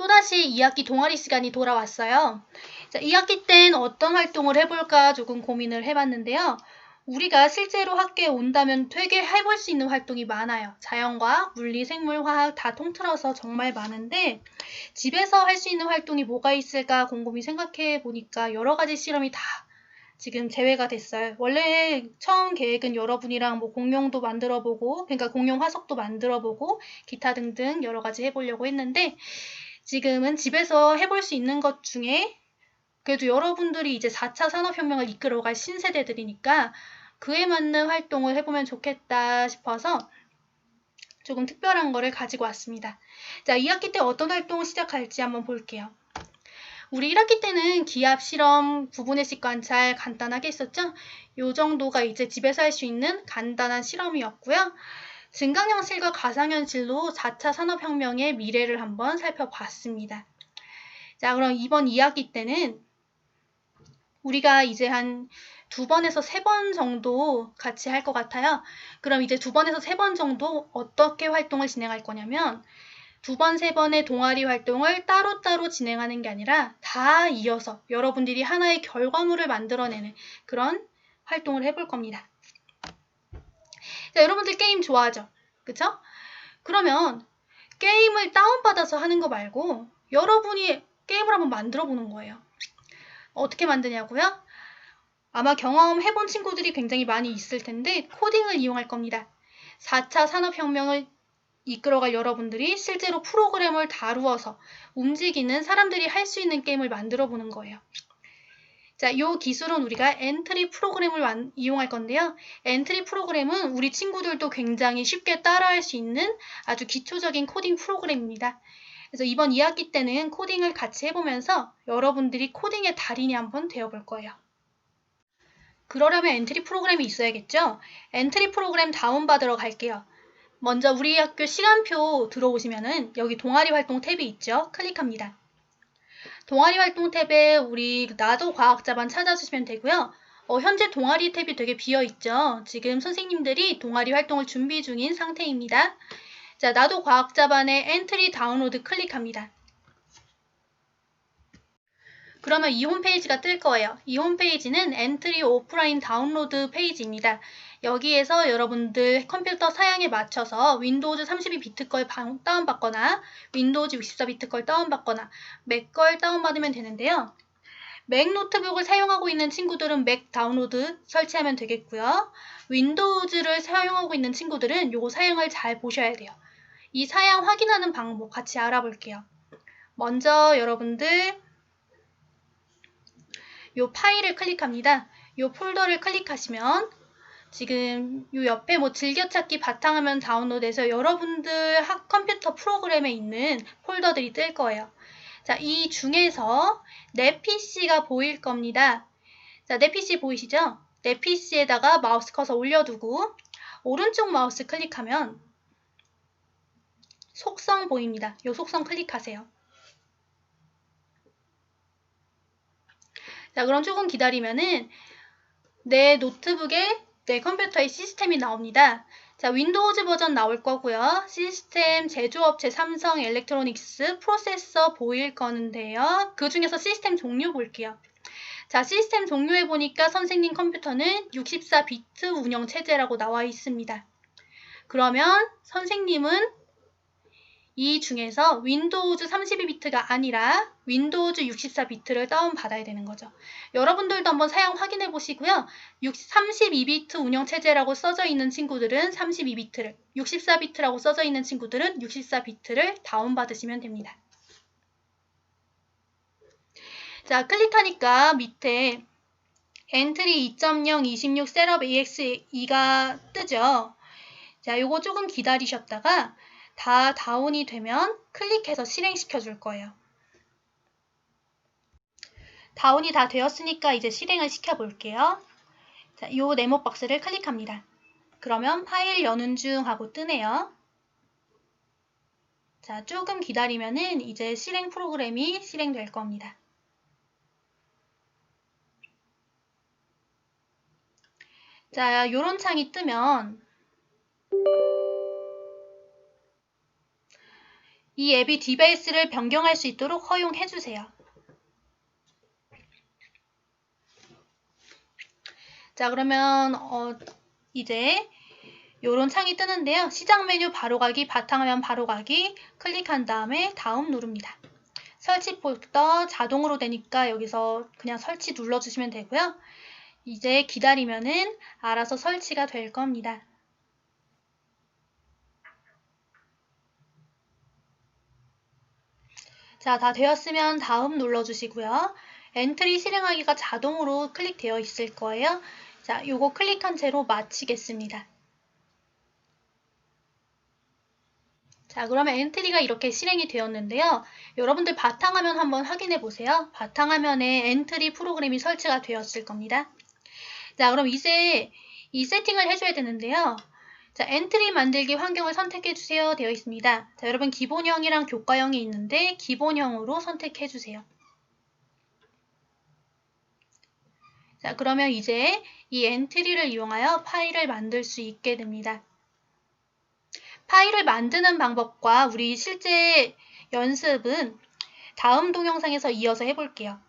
또다시 2학기 동아리 시간이 돌아왔어요. 자, 2학기 땐 어떤 활동을 해볼까 조금 고민을 해봤는데요. 우리가 실제로 학교에 온다면 되게 해볼 수 있는 활동이 많아요. 자연과학, 물리, 생물, 화학 다 통틀어서 정말 많은데 집에서 할 수 있는 활동이 뭐가 있을까 곰곰이 생각해 보니까 여러 가지 실험이 다 지금 제외가 됐어요. 원래 처음 계획은 여러분이랑 뭐 공룡도 만들어 보고, 그러니까 공룡 화석도 만들어 보고, 기타 등등 여러 가지 해보려고 했는데, 지금은 집에서 해볼 수 있는 것 중에 그래도 여러분들이 이제 4차 산업혁명을 이끌어갈 신세대들이니까 그에 맞는 활동을 해보면 좋겠다 싶어서 조금 특별한 거를 가지고 왔습니다. 자, 2학기 때 어떤 활동을 시작할지 한번 볼게요. 우리 1학기 때는 기압 실험, 부분의식 관찰 간단하게 했었죠? 요 정도가 이제 집에서 할 수 있는 간단한 실험이었고요. 증강현실과 가상현실로 4차 산업혁명의 미래를 한번 살펴봤습니다. 자, 그럼 이번 2학기 때는 우리가 이제 한 두 번에서 세 번 정도 같이 할 것 같아요. 그럼 이제 두 번에서 세 번 정도 어떻게 활동을 진행할 거냐면 두 번, 세 번의 동아리 활동을 따로따로 진행하는 게 아니라 다 이어서 여러분들이 하나의 결과물을 만들어내는 그런 활동을 해볼 겁니다. 자, 여러분들 게임 좋아하죠? 그쵸? 그러면 게임을 다운받아서 하는 거 말고 여러분이 게임을 한번 만들어 보는 거예요. 어떻게 만드냐고요? 아마 경험해본 친구들이 굉장히 많이 있을 텐데 코딩을 이용할 겁니다. 4차 산업혁명을 이끌어갈 여러분들이 실제로 프로그램을 다루어서 움직이는 사람들이 할 수 있는 게임을 만들어 보는 거예요. 자, 이 기술은 우리가 엔트리 프로그램을 완, 이용할 건데요. 엔트리 프로그램은 우리 친구들도 굉장히 쉽게 따라할 수 있는 아주 기초적인 코딩 프로그램입니다. 그래서 이번 2학기 때는 코딩을 같이 해보면서 여러분들이 코딩의 달인이 한번 되어볼 거예요. 그러려면 엔트리 프로그램이 있어야겠죠? 엔트리 프로그램 다운받으러 갈게요. 먼저 우리 학교 시간표 들어오시면은 여기 동아리 활동 탭이 있죠? 클릭합니다. 동아리 활동 탭에 우리 나도 과학자반 찾아주시면 되고요. 어, 현재 동아리 탭이 되게 비어 있죠. 지금 선생님들이 동아리 활동을 준비 중인 상태입니다. 자, 나도 과학자반의 엔트리 다운로드 클릭합니다. 그러면 이 홈페이지가 뜰 거예요. 이 홈페이지는 엔트리 오프라인 다운로드 페이지입니다. 여기에서 여러분들 컴퓨터 사양에 맞춰서 윈도우즈 32비트 걸 다운받거나 윈도우즈 64비트 걸 다운받거나 맥 걸 다운받으면 되는데요. 맥 노트북을 사용하고 있는 친구들은 맥 다운로드 설치하면 되겠고요. 윈도우즈를 사용하고 있는 친구들은 요 사양을 잘 보셔야 돼요. 이 사양 확인하는 방법 같이 알아볼게요. 먼저 여러분들 요 파일을 클릭합니다. 요 폴더를 클릭하시면 지금 요 옆에 뭐 즐겨찾기 바탕화면 다운로드해서 여러분들 학 컴퓨터 프로그램에 있는 폴더들이 뜰 거예요. 자, 이 중에서 내 PC가 보일 겁니다. 자, 내 PC 보이시죠? 내 PC에다가 마우스 커서 올려두고 오른쪽 마우스 클릭하면 속성 보입니다. 요 속성 클릭하세요. 자, 그럼 조금 기다리면은 내 노트북에 내 컴퓨터의 시스템이 나옵니다. 자, 윈도우즈 버전 나올 거고요. 시스템 제조업체 삼성 엘렉트로닉스 프로세서 보일 거는데요. 그 중에서 시스템 종류 볼게요. 자, 시스템 종류에 보니까 선생님 컴퓨터는 64비트 운영 체제라고 나와 있습니다. 그러면 선생님은 이 중에서 윈도우즈 32비트가 아니라 윈도우즈 64비트를 다운받아야 되는 거죠. 여러분들도 한번 사용 확인해 보시고요. 32비트 운영체제라고 써져 있는 친구들은 32비트를, 64비트라고 써져 있는 친구들은 64비트를 다운받으시면 됩니다. 자, 클릭하니까 밑에 엔트리 2.0 26 셋업 AX2가 뜨죠. 자, 요거 조금 기다리셨다가 다 다운이 되면 클릭해서 실행시켜 줄 거예요. 다운이 다 되었으니까 이제 실행을 시켜 볼게요. 자, 이 네모 박스를 클릭합니다. 그러면 파일 여는 중 하고 뜨네요. 자, 조금 기다리면은 이제 실행 프로그램이 실행될 겁니다. 자, 이런 창이 뜨면 이 앱이 디바이스를 변경할 수 있도록 허용해 주세요. 자, 그러면 어, 이제 요런 창이 뜨는데요. 시작 메뉴 바로 가기, 바탕화면 바로 가기 클릭한 다음에 다음 누릅니다. 설치 폴더 자동으로 되니까 여기서 그냥 설치 눌러주시면 되고요. 이제 기다리면은 알아서 설치가 될 겁니다. 자, 다 되었으면 다음 눌러주시고요. 엔트리 실행하기가 자동으로 클릭되어 있을 거예요. 자, 요거 클릭한 채로 마치겠습니다. 자, 그러면 엔트리가 이렇게 실행이 되었는데요. 여러분들 바탕화면 한번 확인해 보세요. 바탕화면에 엔트리 프로그램이 설치가 되었을 겁니다. 자, 그럼 이제 이 세팅을 해줘야 되는데요. 자, 엔트리 만들기 환경을 선택해 주세요 되어 있습니다. 자, 여러분 기본형이랑 교과형이 있는데 기본형으로 선택해 주세요. 자, 그러면 이제 이 엔트리를 이용하여 파일을 만들 수 있게 됩니다. 파일을 만드는 방법과 우리 실제 연습은 다음 동영상에서 이어서 해볼게요.